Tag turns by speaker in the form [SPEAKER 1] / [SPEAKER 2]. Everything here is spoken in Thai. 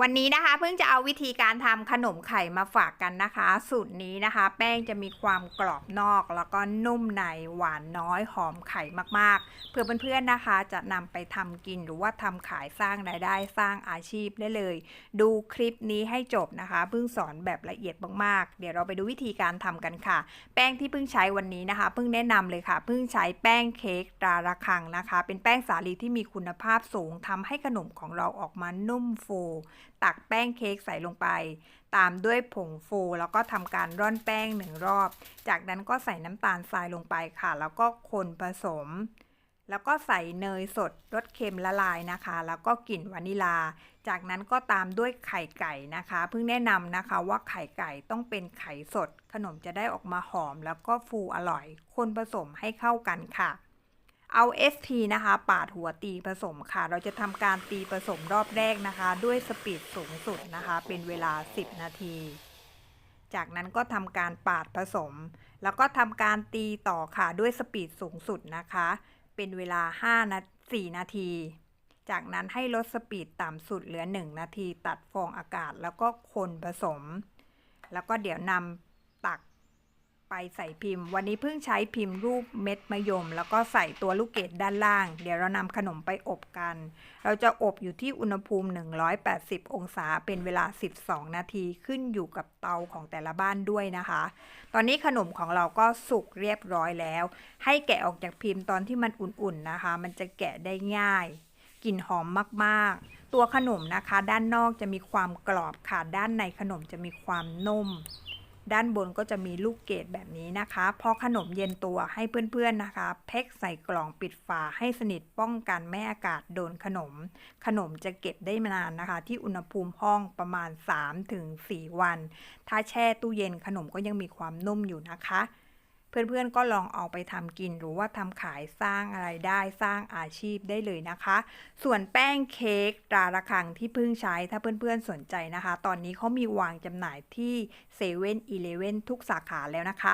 [SPEAKER 1] วันนี้นะคะเพิ่งจะเอาวิธีการทำขนมไข่มาฝากกันนะคะ สูตรนี้นะคะ แป้งจะมีความกรอบนอก แล้วก็นุ่มในหวานน้อยหอมไข่มากๆ เพื่อเพื่อนๆนะคะ จะนำไปทำกินหรือว่าทำขายสร้างรายได้สร้างอาชีพได้เลย ดูคลิปนี้ให้จบนะคะเพิ่งสอนแบบละเอียดมากๆ เดี๋ยวเราไปดูวิธีการทำกันค่ะ แป้งที่เพิ่งใช้วันนี้นะคะเพิ่งแนะนำเลยค่ะเพิ่งใช้แป้งเค้กตราระคังนะคะ เป็นแป้งสาลีที่มีคุณภาพสูงทำให้ขนมของเราออกมานุ่มฟูตักแป้งเค้กใส่ลงไป ตามด้วยผงฟูแล้วก็ทำการร่อนแป้งหนึ่งรอบ จากนั้นก็ใส่น้ำตาลทรายลงไปค่ะ แล้วก็คนผสม แล้วก็ใส่เนยสดรสเค็มละลายนะคะ แล้วก็กลิ่นวานิลา จากนั้นก็ตามด้วยไข่ไก่นะคะ เพิ่งแนะนำนะคะว่าไข่ไก่ต้องเป็นไข่สด ขนมจะได้ออกมาหอม แล้วก็ฟูอร่อย คนผสมให้เข้ากันค่ะ เอา SP นะคะ ปาดหัวตีผสมค่ะ เราจะทำการตีผสมรอบแรกนะคะ ด้วยสปีดสูงสุดนะคะ เป็นเวลา 10 นาที จากนั้นก็ทำการปาดผสม แล้วก็ทำการตีต่อค่ะด้วยสปีดสูงสุดนะคะ เป็นเวลา5นา4นาที จากนั้นให้ลดสปีดต่ำสุดเหลือ 1 นาที ตัดฟองอากาศแล้วก็คนผสม แล้วก็เดี๋ยวนำตัก ไปใส่พิมพ์ วันนี้เพิ่งใช้พิมพ์รูปเม็ดมะยม แล้วก็ใส่ตัวลูกเกดด้านล่าง เดี๋ยวเรานำขนมไปอบกัน เราจะอบอยู่ที่อุณหภูมิ 180 องศาเป็นเวลา 12 นาทีขึ้นอยู่กับเตาของแต่ละบ้านด้วยนะคะ ตอนนี้ขนมของเราก็สุกเรียบร้อยแล้ว ให้แกะออกจากพิมพ์ตอนที่มันอุ่นๆนะคะ มันจะแกะได้ง่ายกลิ่นหอมมากๆ ตัวขนมนะคะ ด้านนอกจะมีความกรอบค่ะด้านในขนมจะมีความนุ่ม ด้านบนก็จะมีลูกเกดแบบนี้นะคะพอขนมเย็นตัวให้เพื่อนๆนะคะ เพ็คใส่กล่องปิดฝาให้สนิทป้องกันไม่อากาศโดนขนม ขนมจะเก็บได้นานนะคะ ที่อุณหภูมิห้องประมาณ 3-4 วัน ถ้าแช่ตู้เย็นขนมก็ยังมีความนุ่มอยู่นะคะ เพื่อนๆก็ลองเอาไปทำกินหรือว่าทำขายสร้างอะไรได้สร้างอาชีพได้เลยนะคะ ส่วนแป้งเค้กตราระคังที่เพิ่งใช้ถ้าเพื่อนๆสนใจนะคะ ตอนนี้เขามีวางจำหน่ายที่เซเว่นอีเลเว่นทุกสาขาแล้วนะคะ